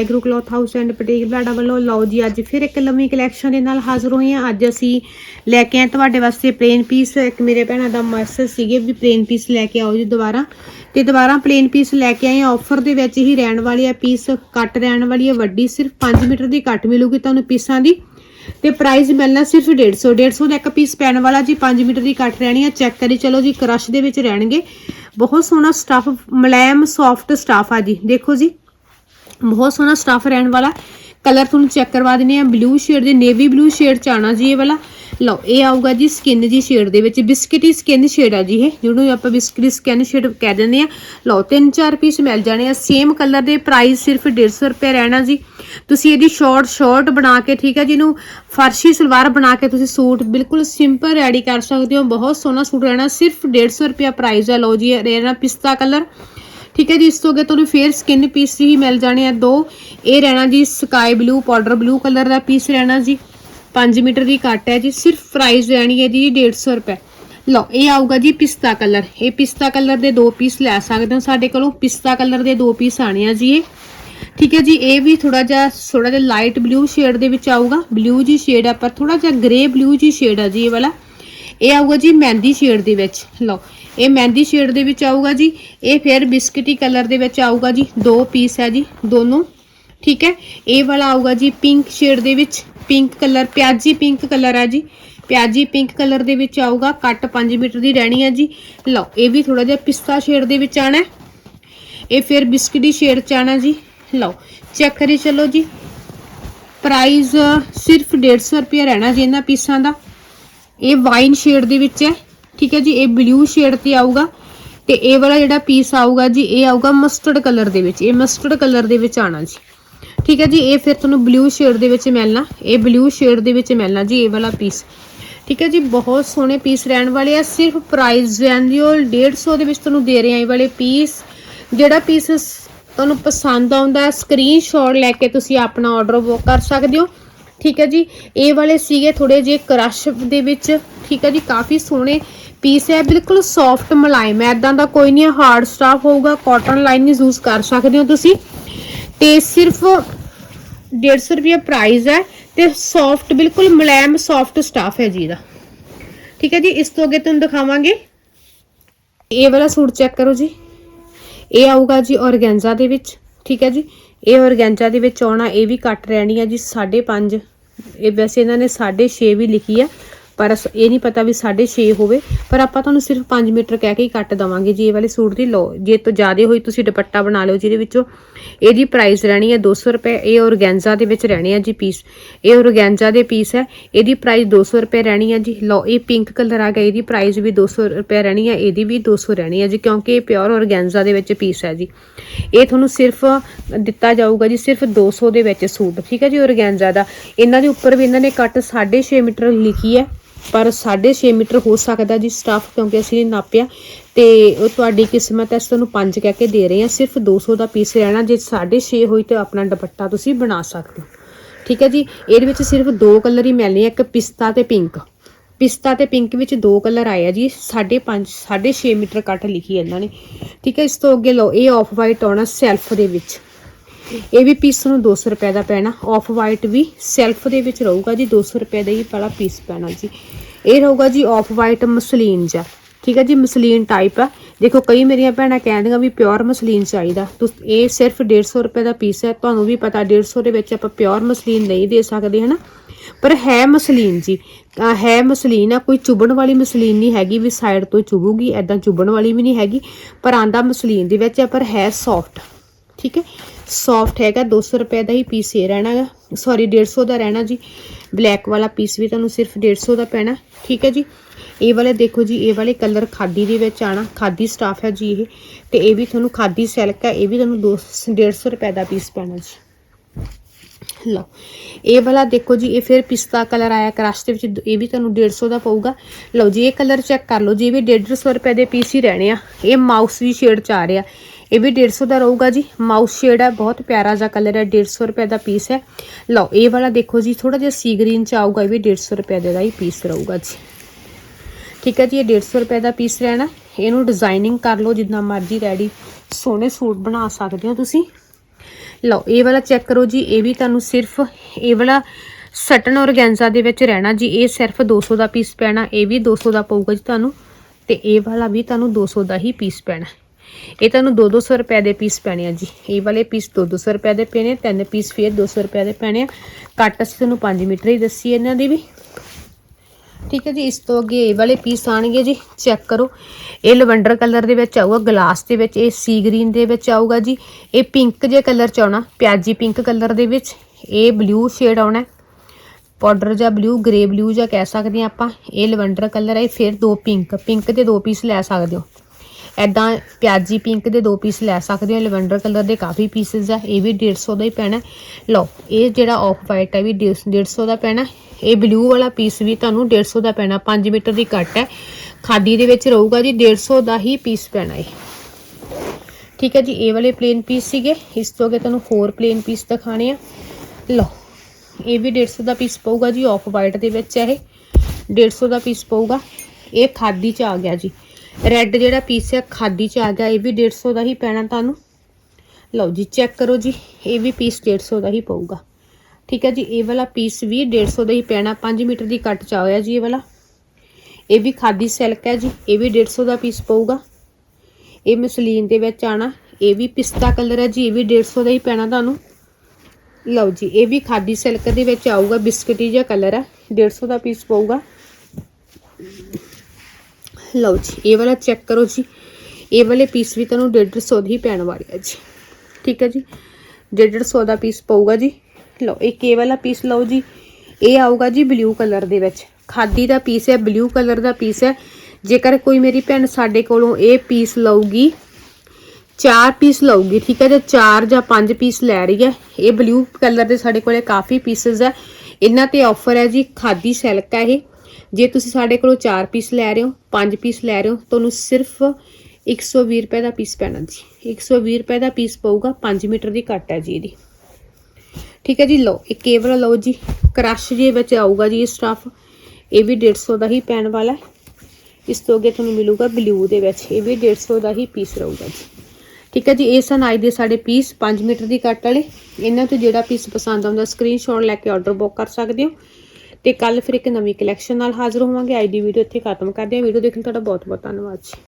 Agro cloth house and ਪਟੇਕ ਬਲਾਡਾ ਵੱਲੋਂ, ਲਓ ਜੀ ਅੱਜ ਫਿਰ ਇੱਕ ਲੰਮੀ ਕਲੈਕਸ਼ਨ ਦੇ ਨਾਲ ਹਾਜ਼ਰ ਹੋਏ ਹਾਂ। ਅੱਜ ਅਸੀਂ ਲੈ ਕੇ ਆਏ ਤੁਹਾਡੇ ਵਾਸਤੇ ਪਲੇਨ ਪੀਸ ਇੱਕ ਮੇਰੇ ਭੈਣਾਂ ਦਾ ਮੈਸੇਜ ਸੀਗੇ ਵੀ ਪਲੇਨ ਪੀਸ ਲੈ ਕੇ ਆਓ ਜੀ ਦੁਬਾਰਾ। ਤੇ ਦੁਬਾਰਾ ਪਲੇਨ ਪੀਸ ਲੈ ਕੇ ਆਏ ਆਫਰ ਦੇ ਵਿੱਚ ਹੀ ਰਹਿਣ ਵਾਲੀ ਆ ਪੀਸ ਕੱਟ ਰਹਿਣ ਵਾਲੀ ਹੈ ਵੱਡੀ ਸਿਰਫ 5 ਮੀਟਰ ਦੀ ਕੱਟ ਮਿਲੂਗੀ ਤੁਹਾਨੂੰ ਪੀਸਾਂ ਦੀ। ਤੇ ਪ੍ਰਾਈਸ ਮਿਲਣਾ ਸਿਰਫ 150 150 ਦਾ ਇੱਕ ਪੀਸ ਪੈਣ ਵਾਲਾ ਜੀ 5 ਮੀਟਰ ਦੀ ਕੱਟ ਰਹਿਣੀ ਆ। ਚੈੱਕ ਕਰੀ, ਚਲੋ ਜੀ ਕਰਸ਼ ਦੇ ਵਿੱਚ ਰਹਿਣਗੇ। ਬਹੁਤ ਸੋਹਣਾ ਸਟਫ ਮੁਲਾਇਮ ਸੌਫਟ ਸਟਫ ਆ ਜੀ। ਦੇਖੋ ਜੀ ਬਹੁਤ ਸੋਹਣਾ ਸਟਫ ਰਹਿਣ ਵਾਲਾ। ਕਲਰ ਤੁਹਾਨੂੰ ਚੈੱਕ ਕਰਵਾ ਦਿੰਦੇ ਆ ਬਲੂ ਸ਼ੇਡ ਦੇ ਨੇਵੀ ਬਲੂ ਸ਼ੇਡ ਚ ਆਣਾ ਜੀ ਇਹ ਵਾਲਾ। ਲਓ, ਇਹ ਆਊਗਾ ਜੀ ਸਕਿਨ ਜੀ ਸ਼ੇਡ ਦੇ ਵਿੱਚ। ਬਿਸਕਟੀ ਸਕਿਨ ਸ਼ੇਡ ਆ ਜੀ ਇਹ, ਜਿਹਨੂੰ ਆਪਾਂ ਬਿਸਕਟੀ ਸਕਿਨ ਸ਼ੇਡ ਕਹਿ ਦਿੰਦੇ ਆ ਲਓ ਤਿੰਨ ਚਾਰ ਪੀਸ ਮਿਲ ਜਾਣੇ ਆ। ਸੇਮ ਕਲਰ ਦੇ ਪ੍ਰਾਈਸ ਸਿਰਫ 150 ਰੁਪਏ ਰਹਿਣਾ ਜੀ। ਤੁਸੀਂ ਇਹਦੀ ਸ਼ਾਰਟ ਸ਼ਾਰਟ ਬਣਾ ਕੇ, ਠੀਕ ਆ ਜਿਹਨੂੰ ਫਰਸ਼ੀ ਸਲਵਾਰ ਬਣਾ ਕੇ ਤੁਸੀਂ ਸੂਟ ਬਿਲਕੁਲ ਸਿੰਪਲ ਰੈਡੀ ਕਰ ਸਕਦੇ ਹੋ। ਬਹੁਤ ਸੋਹਣਾ ਸੂਟ ਰਹਿਣਾ। ਸਿਰਫ 150 ਰੁਪਏ ਪ੍ਰਾਈਸ ਹੈ ਲਓ ਜੀ ਰਹਿਣਾ ਪਿਸਤਾ ਕਲਰ ਠੀਕ ਹੈ ਜੀ, ਇਸ ਤੋਂ ਅੱਗੇ ਤੁਹਾਨੂੰ ਫੇਰ ਸਕਿਨ ਪੀਸ ਹੀ ਮਿਲ ਜਾਣੇ ਆ ਦੋ। ਇਹ ਰਹਿਣਾ ਜੀ sky blue powder blue colour ਦਾ ਪੀਸ ਰਹਿਣਾ ਜੀ। 5 ਮੀਟਰ ਦੀ ਕੱਟ ਹੈ ਜੀ, ਸਿਰਫ ਪ੍ਰਾਈਸ ਰਹਿਣੀ ਹੈ ਜੀ 150 ਰੁਪਏ। ਲਓ, ਇਹ ਆਊਗਾ ਜੀ ਪਿਸਤਾ ਕਲਰ ਇਹ ਪਿਸਤਾ ਕਲਰ ਦੇ ਦੋ ਪੀਸ ਲੈ ਸਕਦੇ ਹੋ ਸਾਡੇ ਕੋਲੋਂ। ਪਿਸਤਾ ਕਲਰ ਦੇ ਦੋ ਪੀਸ ਆਣੇ ਆ ਜੀ ਇਹ। ਠੀਕ ਹੈ ਜੀ, ਇਹ ਵੀ ਥੋੜਾ ਜਿਹਾ ਥੋੜਾ ਜਿਹਾ ਲਾਈਟ ਬਲੂ ਸ਼ੇਡ ਦੇ ਵਿੱਚ ਆਊਗਾ। ਬਲੂ ਜੀ ਸ਼ੇਡ ਆ, ਪਰ ਥੋੜਾ ਜਿਹਾ ਗ੍ਰੇ ਬਲੂ ਜੀ ਸ਼ੇਡ ਆ ਜੀ ਇਹ ਵਾਲਾ। ਇਹ ਆਊਗਾ ਜੀ ਮਹਿੰਦੀ ਸ਼ੇਡ ਦੇ ਵਿੱਚ। ਲਓ ਇਹ ਮਹਿੰਦੀ ਸ਼ੇਡ ਦੇ ਵਿੱਚ ਆਊਗਾ ਜੀ। ਇਹ ਫਿਰ ਬਿਸਕਟੀ ਕਲਰ ਦੇ ਵਿੱਚ ਆਊਗਾ ਜੀ। ਦੋ ਪੀਸ ਹੈ ਜੀ, ਦੋਨੋਂ। ਠੀਕ ਹੈ? ਇਹ ਵਾਲਾ ਆਊਗਾ ਜੀ ਪਿੰਕ ਸ਼ੇਡ ਦੇ ਵਿੱਚ। ਪਿੰਕ ਕਲਰ, ਪਿਆਜੀ ਪਿੰਕ ਕਲਰ ਹੈ ਜੀ। ਪਿਆਜੀ ਪਿੰਕ ਕਲਰ ਦੇ ਵਿੱਚ ਆਊਗਾ। ਕੱਟ 5 ਮੀਟਰ ਦੀ ਰਹਿਣੀ ਹੈ ਜੀ। ਲਓ, ਇਹ ਵੀ ਥੋੜਾ ਜਿਹਾ ਪਿਸਤਾ ਸ਼ੇਡ ਦੇ ਵਿੱਚ ਆਣਾ ਇਹ ਫਿਰ ਬਿਸਕਟੀ ਸ਼ੇਡ ਚ ਆਣਾ ਜੀ। ਲਓ, ਚੈੱਕ ਕਰੀ ਚਲੋ ਜੀ। ਪ੍ਰਾਈਸ ਸਿਰਫ 150 ਰੁਪਏ ਰਹਿਣਾ ਜੀ ਇਹਨਾਂ ਪੀਸਾਂ ਦਾ। ਇਹ ਵਾਈਨ ਸ਼ੇਡ ਦੇ ਵਿੱਚ ਹੈ। ਠੀਕ ਹੈ ਜੀ, ਇਹ ਬਲੂ ਸ਼ੇਡ ਤੇ ਆਊਗਾ ਤੇ ਇਹ ਵਾਲਾ ਜਿਹੜਾ ਪੀਸ ਆਊਗਾ ਜੀ, ਇਹ ਆਊਗਾ ਮਸਟਰਡ ਕਲਰ ਦੇ ਵਿੱਚ, ਇਹ ਮਸਟਰਡ ਕਲਰ ਦੇ ਵਿੱਚ ਆਣਾ ਜੀ। ਠੀਕ ਹੈ ਜੀ, ਇਹ ਫਿਰ ਤੁਹਾਨੂੰ ਬਲੂ ਸ਼ੇਡ ਦੇ ਵਿੱਚ ਮਿਲਣਾ, ਇਹ ਬਲੂ ਸ਼ੇਡ ਦੇ ਵਿੱਚ ਮਿਲਣਾ ਜੀ, ਇਹ ਵਾਲਾ ਪੀਸ ਠੀਕ ਹੈ ਜੀ, ਬਹੁਤ ਸੋਹਣੇ ਪੀਸ ਰਹਿਣ ਵਾਲੇ ਆ, ਸਿਰਫ ਪ੍ਰਾਈਸ ਜੈਨੂਅਲ 150 ਦੇ ਵਿੱਚ ਤੁਹਾਨੂੰ ਦੇ ਰਹੇ ਆ ਇਹ ਵਾਲੇ ਪੀਸ ਜਿਹੜਾ ਪੀਸ ਤੁਹਾਨੂੰ ਪਸੰਦ ਆਉਂਦਾ ਹੈ ਸਕਰੀਨਸ਼ਾਟ ਲੈ ਕੇ ਤੁਸੀਂ ਆਪਣਾ ਆਰਡਰ ਬੁੱਕ ਕਰ ਸਕਦੇ ਹੋ। ਠੀਕ ਹੈ ਜੀ, ਇਹ ਵਾਲੇ ਸੀਗੇ ਥੋੜੇ ਜਿਹੇ ਕ੍ਰਸ਼ ਦੇ ਵਿੱਚ। ਠੀਕ ਹੈ ਜੀ, ਕਾਫੀ ਸੋਹਣੇ ਪੀਸ ਹੈ, ਬਿਲਕੁਲ ਸੌਫਟ ਮੁਲਾਇਮ ਹੈ। ਇਦਾਂ ਦਾ ਕੋਈ ਨਹੀਂ ਹਾਰਡ ਸਟਾਫ ਹੋਊਗਾ ਕਾਟਨ ਲਾਈਨ ਯੂਜ਼ ਕਰ ਸਕਦੇ ਹੋ ਤੁਸੀਂ। ਤੇ ਸਿਰਫ 150 ਰੁਪਏ ਪ੍ਰਾਈਸ ਹੈ ਤੇ ਸੌਫਟ ਬਿਲਕੁਲ ਮੁਲਾਇਮ ਸੌਫਟ ਸਟਾਫ ਹੈ ਜੀ ਦਾ। ਠੀਕ ਹੈ ਜੀ, ਇਸ ਤੋਂ ਅੱਗੇ ਤੁਹਾਨੂੰ ਦਿਖਾਵਾਂਗੇ। ਇਹ ਵਾਲਾ ਸੂਟ ਚੈੱਕ ਕਰੋ ਜੀ। ਇਹ ਆਊਗਾ ਜੀ ਔਰਗੈਂਜ਼ਾ ਦੇ ਵਿੱਚ। ਠੀਕ ਹੈ ਜੀ, ਇਹ ਔਰਗੈਂਜ਼ਾ ਦੇ ਵਿੱਚ ਆਉਣਾ, ਇਹ ਵੀ ਕੱਟ ਰਹਿਣੀ ਹੈ ਜੀ 5.5 ਇਹ ਵੈਸੇ ਇਹਨਾਂ ਨੇ 6.5 ਵੀ ਲਿਖੀ ਹੈ ਪਰ ਅਸ- ਇਹ ਨਹੀਂ ਪਤਾ ਵੀ 6.5 ਹੋਵੇ, ਪਰ ਆਪਾਂ ਤੁਹਾਨੂੰ ਸਿਰਫ 5 ਮੀਟਰ ਕਹਿ ਕੇ ਹੀ ਕੱਟ ਦਵਾਂਗੇ ਜੀ, ਇਹ ਵਾਲੇ ਸੂਟ ਦੀ ਲੋ ਜੇ ਤੋਂ ਜ਼ਿਆਦਾ ਹੋਈ ਤੁਸੀਂ ਦੁਪੱਟਾ ਬਣਾ ਲਿਓ ਜਿਹਦੇ ਵਿੱਚੋਂ ਇਹਦੀ ਪ੍ਰਾਈਸ ਰਹਿਣੀ ਹੈ 200 ਰੁਪਏ, ਇਹ ਔਰਗੈਂਜ਼ਾ ਦੇ ਵਿੱਚ ਰਹਿਣੇ ਆ ਜੀ ਪੀਸ ਇਹ ਔਰਗੈਂਜ਼ਾ ਦੇ ਪੀਸ ਹੈ, ਇਹਦੀ ਪ੍ਰਾਈਸ 200 ਰੁਪਏ ਰਹਿਣੀ ਹੈ ਜੀ। ਲੋ ਇਹ ਪਿੰਕ ਕਲਰ ਆ ਗਿਆ, ਇਹਦੀ ਪ੍ਰਾਈਸ ਵੀ 200 ਰੁਪਏ ਰਹਿਣੀ ਹੈ, ਇਹਦੀ ਵੀ 200 ਰਹਿਣੀ ਹੈ ਜੀ, ਕਿਉਂਕਿ ਇਹ ਪਿਓਰ ਔਰਗੈਂਜ਼ਾ ਦੇ ਵਿੱਚ ਪੀਸ ਹੈ ਜੀ। ਇਹ ਤੁਹਾਨੂੰ ਸਿਰਫ ਦਿੱਤਾ ਜਾਊਗਾ ਜੀ ਸਿਰਫ 200 ਦੇ ਵਿੱਚ ਸੂਟ, ਠੀਕ ਹੈ ਜੀ ਔਰਗੈਂਜ਼ਾ ਦਾ। ਇਹਨਾਂ ਦੇ ਉੱਪਰ ਵੀ ਇਹਨਾਂ ਨੇ ਕੱਟ 6.5 ਮੀਟਰ ਲਿਖੀ ਹੈ। ਪਰ 6.5 ਮੀਟਰ ਹੋ ਸਕਦਾ ਜੀ ਸਟਾਫ ਕਿਉਂਕਿ ਅਸੀਂ ਨਾਪਿਆ ਤੇ ਉਹ ਤੁਹਾਡੀ ਕਿਸਮਤ ਹੈ, ਅਸੀਂ ਤੁਹਾਨੂੰ 5 ਕਹਿ ਕੇ ਦੇ ਰਹੇ ਹਾਂ, ਸਿਰਫ 200 ਦਾ ਪੀਸ ਰਹਿਣਾ, ਜੇ 6.5 ਹੋਈ ਤੇ ਆਪਣਾ ਦੁਪੱਟਾ ਤੁਸੀਂ ਬਣਾ ਸਕਦੇ ਹੋ। ਠੀਕ ਹੈ ਜੀ, ਇਹਦੇ ਵਿੱਚ ਸਿਰਫ ਦੋ ਕਲਰ ਹੀ ਮਿਲਨੇ ਆ, ਇੱਕ ਪਿਸਤਾ ਤੇ ਪਿੰਕ ਪਿਸਤਾ ਤੇ ਪਿੰਕ ਵਿੱਚ ਦੋ ਕਲਰ ਆਏ ਆ ਜੀ 5.5 6.5 ਮੀਟਰ ਕੱਟ ਲਿਖੀ ਇਹਨਾਂ ਨੇ। ਠੀਕ ਹੈ, ਇਸ ਤੋਂ ਅੱਗੇ ਲਓ, ਇਹ ਆਫ ਵਾਈਟ ਆਉਣਾ ਸੈਲਫ ਦੇ ਵਿੱਚ। ਇਹ ਵੀ ਪੀਸ ਨੂੰ 200 ਰੁਪਏ ਦਾ ਪੈਣਾ। ਆਫ ਵਾਈਟ ਵੀ ਸੈਲਫ ਦੇ ਵਿੱਚ ਰਹੂਗਾ ਜੀ 200 ਰੁਪਏ ਦਾ ਹੀ ਪਹਿਲਾ ਪੀਸ ਪੈਣਾ ਜੀ। ਇਹ ਰਹੂਗਾ ਜੀ ਆਫ ਵਾਈਟ ਮਸਲੀਨ ਜਾ ਠੀਕ ਹੈ ਜੀ, ਮਸਲੀਨ ਟਾਈਪ ਆ। ਦੇਖੋ, ਕਈ ਮੇਰੀਆਂ ਭੈਣਾਂ ਕਹਿੰਦੀਆਂ ਵੀ ਪਿਓਰ ਮਸਲੀਨ ਚਾਹੀਦਾ। ਤੁਸੀਂ, ਇਹ ਸਿਰਫ 150 ਰੁਪਏ ਦਾ ਪੀਸ ਹੈ। ਤੁਹਾਨੂੰ ਵੀ ਪਤਾ 150 ਦੇ ਵਿੱਚ ਆਪਾਂ ਪਿਓਰ ਮਸਲੀਨ ਨਹੀਂ ਦੇ ਸਕਦੇ, ਹਨਾ? ਪਰ ਹੈ ਮਸਲੀਨ ਜੀ। ਹੈ ਮਸਲੀਨ ਆ, ਕੋਈ ਚੁਬਣ ਵਾਲੀ ਮਸਲੀਨ ਨਹੀਂ ਹੈਗੀ ਵੀ ਸਾਈਡ ਤੋਂ ਚੁਬੂਗੀ ਐਦਾਂ ਚੁਬਣ ਵਾਲੀ ਵੀ ਨਹੀਂ ਹੈਗੀ। ਪਰ ਆਂਦਾ ਮਸਲੀਨ ਦੇ ਵਿੱਚ ਆ, ਪਰ ਹੈ ਸੌਫਟ ਠੀਕ ਹੈ? ਸੌਫਟ ਹੈਗਾ 200 ਰੁਪਏ ਦਾ ਹੀ ਪੀਸ ਇਹ ਰਹਿਣਾ ਹੈ ਸੌਰੀ 150 ਦਾ ਰਹਿਣਾ ਜੀ। ਬਲੈਕ ਵਾਲਾ ਪੀਸ ਵੀ ਤੁਹਾਨੂੰ ਸਿਰਫ 150 ਦਾ ਪੈਣਾ, ਠੀਕ ਹੈ ਜੀ? ਇਹ ਵਾਲੇ ਦੇਖੋ ਜੀ, ਇਹ ਵਾਲੇ ਕਲਰ ਖਾਦੀ ਦੇ ਵਿੱਚ ਆਣਾ, ਖਾਦੀ ਸਟਾਫ ਹੈ ਜੀ ਇਹ। ਤੇ ਇਹ ਵੀ ਤੁਹਾਨੂੰ ਖਾਦੀ ਸਿਲਕ ਹੈ, ਇਹ ਵੀ ਤੁਹਾਨੂੰ 200 150 ਰੁਪਏ ਦਾ ਪੀਸ ਪੈਣਾ ਜੀ। ਲਓ, ਇਹ ਵਾਲਾ ਦੇਖੋ ਜੀ, ਇਹ ਫਿਰ ਪਿਸਤਾ ਕਲਰ ਆਇਆ, ਕ੍ਰਸ਼ ਦੇ ਵਿੱਚ ਇਹ ਵੀ ਤੁਹਾਨੂੰ 150 ਦਾ ਪਊਗਾ। ਲਓ ਜੀ, ਇਹ ਕਲਰ ਚੈੱਕ ਕਰ ਲਓ, ਜੀ ਇਹ ਵੀ 150 ਰੁਪਏ ਦੇ ਪੀਸ ਹੀ ਰਹਿਣੇ ਆ, ਇਹ ਮਾਊਸ ਦੀ ਸ਼ੇਡ ਚ ਆ ਰਿਹਾ। ਇਹ ਵੀ 150 ਦਾ ਰਹੂਗਾ ਜੀ। ਮਾਊਸ ਸ਼ੇਡ ਹੈ ਬਹੁਤ ਪਿਆਰਾ ਜਿਹਾ ਕਲਰ ਹੈ 150 ਰੁਪਏ ਦਾ ਪੀਸ ਹੈ। ਲਓ, ਇਹ ਵਾਲਾ ਦੇਖੋ ਜੀ ਥੋੜਾ ਜਿਹਾ ਸੀ ਗ੍ਰੀਨ ਚ ਆਊਗਾ, ਇਹ ਵੀ 150 ਰੁਪਏ ਦਾ ਹੀ ਪੀਸ ਰਹੂਗਾ ਜੀ। ਠੀਕ ਹੈ ਜੀ, ਇਹ 150 ਰੁਪਏ ਦਾ ਪੀਸ ਰਹਿਣਾ। ਇਹਨੂੰ ਡਿਜ਼ਾਈਨਿੰਗ ਕਰ ਲਓ, ਜਿੰਨਾ ਮਰਜ਼ੀ ਰੈਡੀ ਸੋਹਣੇ ਸੂਟ ਬਣਾ ਸਕਦੇ ਹੋ ਤੁਸੀਂ। ਲਓ, ਇਹ ਵਾਲਾ ਚੈੱਕ ਕਰੋ ਜੀ, ਇਹ ਵੀ ਤੁਹਾਨੂੰ ਸਿਰਫ ਇਹ ਵਾਲਾ ਸਟਨ ਔਰਗੈਂਜ਼ਾ ਦੇ ਵਿੱਚ ਰਹਿਣਾ ਜੀ। ਇਹ ਸਿਰਫ 200 ਦਾ ਪੀਸ ਪੈਣਾ, ਇਹ ਵੀ 200 ਦਾ ਪਊਗਾ ਜੀ ਤੁਹਾਨੂੰ। ਤੇ ਇਹ ਵਾਲਾ ਵੀ ਤੁਹਾਨੂੰ 200 ਦਾ ਹੀ ਪੀਸ ਪੈਣਾ। ਇਹ ਤੁਹਾਨੂੰ 2-200 ਰੁਪਏ ਦੇ ਪੀਸ ਪੈਣੇ ਆ ਜੀ। ਇਹ ਵਾਲੇ ਪੀਸ 2-200 ਰੁਪਏ ਦੇ ਪੈਣੇ ਤਿੰਨ ਪੀਸ ਫਿਰ 200 ਰੁਪਏ ਦੇ ਪੈਣੇ ਆ। ਕੱਟ ਅਸੀਂ ਤੁਹਾਨੂੰ 5 ਮੀਟਰ ਹੀ ਦੱਸੀ ਇਹਨਾਂ ਦੀ ਵੀ। ਠੀਕ ਹੈ ਜੀ, ਇਸ ਤੋਂ ਅੱਗੇ ਇਹ ਵਾਲੇ ਪੀਸ ਆਣਗੇ ਜੀ ਚੈੱਕ ਕਰੋ। ਇਹ ਲਵੰਡਰ ਕਲਰ ਦੇ ਵਿੱਚ ਆਊਗਾ ਗਲਾਸ ਦੇ ਵਿੱਚ, ਇਹ ਸੀ ਗ੍ਰੀਨ ਦੇ ਵਿੱਚ ਆਊਗਾ ਜੀ। ਇਹ ਪਿੰਕ ਜੇ ਕਲਰ ਚ ਆਉਣਾ, ਪਿਆਜੀ ਪਿੰਕ ਕਲਰ ਦੇ ਵਿੱਚ, ਇਹ ਬਲੂ ਸ਼ੇਡ ਆਉਣਾ। ਪਾਊਡਰ ਜਾਂ ਬਲੂ ਗ੍ਰੇ ਬਲੂ ਜਾਂ ਕਹਿ ਸਕਦੇ ਆ ਆਪਾਂ, ਇਹ ਲਵੰਡਰ ਕਲਰ ਹੈ ਫਿਰ ਦੋ ਪਿੰਕ ਪਿੰਕ ਦੇ ਦੋ ਪੀਸ ਲੈ ਸਕਦੇ ਹੋ। ਐਦਾਂ ਪਿਆਜੀ ਪਿੰਕ ਦੇ ਦੋ ਪੀਸ ਲੈ ਸਕਦੇ ਹੋ, ਲਵੈਂਡਰ ਕਲਰ ਦੇ ਕਾਫੀ ਪੀਸਸ ਆ, ਇਹ ਵੀ 150 ਦਾ ਹੀ ਪੈਣਾ। ਲਓ, ਇਹ ਜਿਹੜਾ ਆਫ ਵਾਈਟ ਹੈ ਵੀ 150 ਦਾ ਪੈਣਾ। ਇਹ ਬਲੂ ਵਾਲਾ ਪੀਸ ਵੀ ਤੁਹਾਨੂੰ 150 ਦਾ ਪੈਣਾ 5 ਮੀਟਰ ਦੀ ਕੱਟ ਹੈ। ਖਾਦੀ ਦੇ ਵਿੱਚ ਰਹੂਗਾ ਜੀ 150 ਦਾ ਹੀ ਪੀਸ ਪੈਣਾ ਹੈ ਠੀਕ ਹੈ ਜੀ, ਇਹ ਵਾਲੇ ਪਲੇਨ ਪੀਸ ਸੀਗੇ। ਇਸ ਤੋਂ ਅੱਗੇ ਤੁਹਾਨੂੰ ਹੋਰ ਪਲੇਨ ਪੀਸ ਦਿਖਾਣੇ ਆ। ਲਓ, ਇਹ ਵੀ 150 ਦਾ ਪੀਸ ਪਊਗਾ ਜੀ ਆਫ ਵਾਈਟ ਦੇ ਵਿੱਚ ਹੈ ਇਹ। 150 ਦਾ ਪੀਸ ਪਊਗਾ। ਇਹ ਖਾਦੀ ਚ ਆ ਗਿਆ ਜੀ। ਰੈੱਡ ਜਿਹੜਾ ਪੀਸ ਹੈ ਖਾਦੀ ਚ ਆ ਗਿਆ, ਇਹ ਵੀ 150 ਦਾ ਹੀ ਪੈਣਾ ਤੁਹਾਨੂੰ। ਲਓ ਜੀ ਚੈੱਕ ਕਰੋ ਜੀ, ਇਹ ਵੀ ਪੀਸ 150 ਦਾ ਹੀ ਪਊਗਾ। ਠੀਕ ਹੈ ਜੀ, ਇਹ ਵਾਲਾ ਪੀਸ ਵੀ 150 ਦਾ ਹੀ ਪੈਣਾ 5 ਮੀਟਰ ਦੀ ਕੱਟ ਚ ਆਇਆ ਜੀ ਇਹ ਵਾਲਾ। ਇਹ ਵੀ ਖਾਦੀ ਸਿਲਕ ਹੈ ਜੀ, ਇਹ ਵੀ 150 ਦਾ ਪੀਸ ਪਊਗਾ। ਇਹ ਮਸਲੀਨ ਦੇ ਵਿੱਚ ਆਣਾ, ਇਹ ਵੀ ਪਿਸਤਾ ਕਲਰ ਹੈ ਜੀ, ਇਹ ਵੀ 150 ਦਾ ਹੀ ਪੈਣਾ ਤੁਹਾਨੂੰ। ਲਓ ਜੀ, ਇਹ ਵੀ ਖਾਦੀ ਸਿਲਕ ਦੇ ਵਿੱਚ ਆਊਗਾ, ਬਿਸਕਟੀ ਜਿਹਾ ਕਲਰ ਹੈ 150 ਦਾ ਪੀਸ ਪਊਗਾ। ਲਓ ਜੀ ਇਹ ਵਾਲਾ ਚੈੱਕ ਕਰੋ ਜੀ ਇਹ ਵਾਲੇ ਪੀਸ ਵੀ ਤੁਹਾਨੂੰ 150 ਦੀ ਹੀ ਪੈਣ ਵਾਲੇ ਆ ਜੀ ਠੀਕ ਹੈ ਜੀ 150 ਦਾ ਪੀਸ ਪਊਗਾ ਜੀ ਲਓ ਇੱਕ ਇਹ ਵਾਲਾ ਪੀਸ ਲਓ ਜੀ ਇਹ ਆਊਗਾ ਜੀ ਬਲੂ ਕਲਰ ਦੇ ਵਿੱਚ ਖਾਦੀ ਦਾ ਪੀਸ ਹੈ ਬਲੂ ਕਲਰ ਦਾ ਪੀਸ ਹੈ ਜੇਕਰ ਕੋਈ ਮੇਰੀ ਭੈਣ ਸਾਡੇ ਕੋਲੋਂ ਇਹ ਪੀਸ ਲਊਗੀ ਚਾਰ ਪੀਸ ਲਊਗੀ ਠੀਕ ਹੈ ਜੇ ਚਾਰ ਜਾਂ ਪੰਜ ਪੀਸ ਲੈ ਰਹੀ ਹੈ ਇਹ ਬਲੂ ਕਲਰ ਦੇ ਸਾਡੇ ਕੋਲੇ ਕਾਫੀ ਪੀਸਸ ਹੈ ਇਹਨਾਂ ਤੇ ਆਫਰ ਹੈ ਜੀ ਖਾਦੀ ਸਿਲਕ ਹੈ ਇਹ ਜੇ ਤੁਸੀਂ ਸਾਡੇ ਕੋਲੋਂ ਚਾਰ ਪੀਸ ਲੈ ਰਹੇ ਹੋ, ਪੰਜ ਪੀਸ ਲੈ ਰਹੇ ਹੋ, ਤੁਹਾਨੂੰ ਸਿਰਫ 120 ਰੁਪਏ ਦਾ ਪੀਸ ਪੈਣਾ ਜੀ। 120 ਰੁਪਏ ਦਾ ਪੀਸ ਪਊਗਾ 5 ਮੀਟਰ ਦੀ ਕੱਟ ਹੈ ਜੀ ਇਹਦੀ। ਠੀਕ ਹੈ ਜੀ, ਲਓ, ਇਹ ਕੇਵਲ, ਲਓ ਜੀ ਕ੍ਰਸ਼ ਜੇ ਵਿੱਚ ਆਊਗਾ ਜੀ ਇਹ ਸਟਫ ਇਹ ਵੀ 150 ਦਾ ਹੀ ਪੈਣ ਵਾਲਾ ਹੈ। ਇਸ ਤੋਂ ਅੱਗੇ ਤੁਹਾਨੂੰ ਮਿਲੂਗਾ ਬਲੂ ਦੇ ਵਿੱਚ, ਇਹ ਵੀ 150 ਦਾ ਹੀ ਪੀਸ ਰਹੂਗਾ ਜੀ। ਠੀਕ ਹੈ ਜੀ, ਇਹ ਸਨ ਅੱਜ ਦੇ ਸਾਡੇ ਪੀਸ 5 ਮੀਟਰ ਦੀ ਕੱਟ ਵਾਲੇ। ਇਹਨਾਂ ਤੋਂ ਜਿਹੜਾ ਪੀਸ ਪਸੰਦ ਆਉਂਦਾ ਸਕਰੀਨਸ਼ਾਟ ਲੈ ਕੇ ਆਰਡਰ ਬੁੱਕ ਕਰ ਸਕਦੇ ਹੋ। ਤੇ ਕੱਲ ਫਿਰ ਇੱਕ ਨਵੀਂ ਕਲੈਕਸ਼ਨ ਨਾਲ ਹਾਜ਼ਰ ਹੋਵਾਂਗੇ। ਅੱਜ ਦੀ ਵੀਡੀਓ ਇੱਥੇ ਖਤਮ ਕਰਦੇ ਹਾਂ। ਵੀਡੀਓ ਦੇਖਣ ਲਈ ਤੁਹਾਡਾ ਬਹੁਤ ਬਹੁਤ ਧੰਨਵਾਦ ਜੀ।